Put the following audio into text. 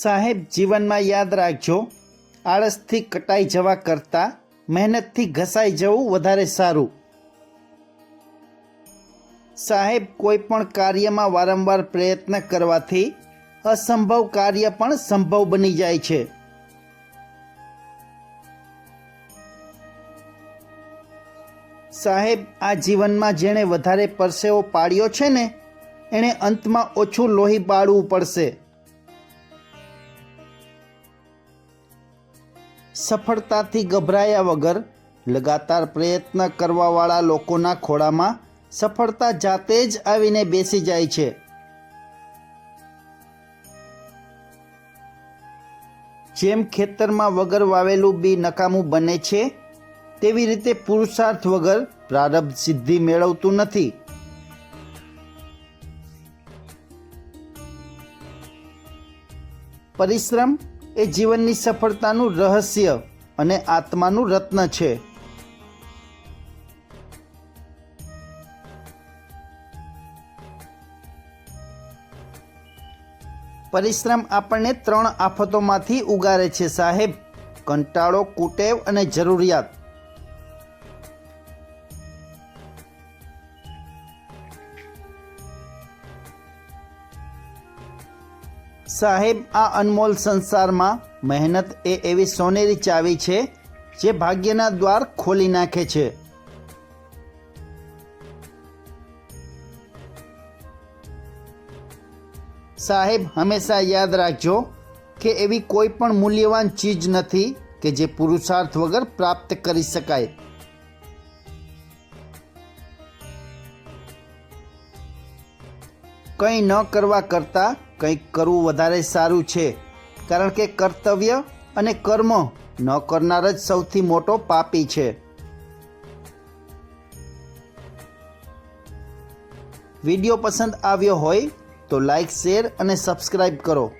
સાહેબ જીવનમાં યાદ રાખજો, આળસથી કટાઈ જવા કરતાં મહેનતથી ઘસાઈ જવું વધારે સારું. સાહેબ, કોઈ પણ કાર્યમાં વારંવાર પ્રયત્ન કરવાથી અસંભવ કાર્ય પણ સંભવ બની જાય છે. સાહેબ, આ જીવનમાં જેણે વધારે પરસેવો પાડ્યો છે ને, એણે અંતમાં ઓછું લોહી બાળવું પડશે. સફળતાથી ગભરાયા વગર લગાતાર પ્રયત્ન કરવાવાળા લોકોના ખોળામાં સફળતા જાતે જ આવીને બેસી જાય છે. જેમ ખેતરમાં વગર વાવેલું બી નકામું બને છે, તેવી રીતે પુરુષાર્થ વગર પ્રારબ્ધ સિદ્ધિ મેળવતું નથી. પરિશ્રમ એ જીવનની સફળતાનું રહસ્ય અને આત્માનું રત્ન છે. પરિશ્રમ આપણને ત્રણ આફતોમાંથી ઉગારે છે સાહેબ. કંટાળો, કુટેવ અને જરૂરિયાત. સાહેબ, આ અનમોલ સંસારમાં મહેનત એ એવી સોનેરી ચાવી છે જે ભાગ્યના દ્વાર ખોલી નાખે છે. સાહેબ, હંમેશા યાદ રાખજો કે એવી કોઈ પણ મૂલ્યવાન ચીજ નથી કે જે પુરુષાર્થ વગર પ્રાપ્ત કરી શકાય. કંઈ ન કરવા કરતાં કંઈક કરવું વધારે સારું છે. કારણ કે કર્તવ્ય અને કર્મ ન કરનાર જ સૌથી મોટો પાપી છે. વીડિયો પસંદ આવ્યો હોય તો લાઈક, શેર અને સબસ્ક્રાઈબ કરો.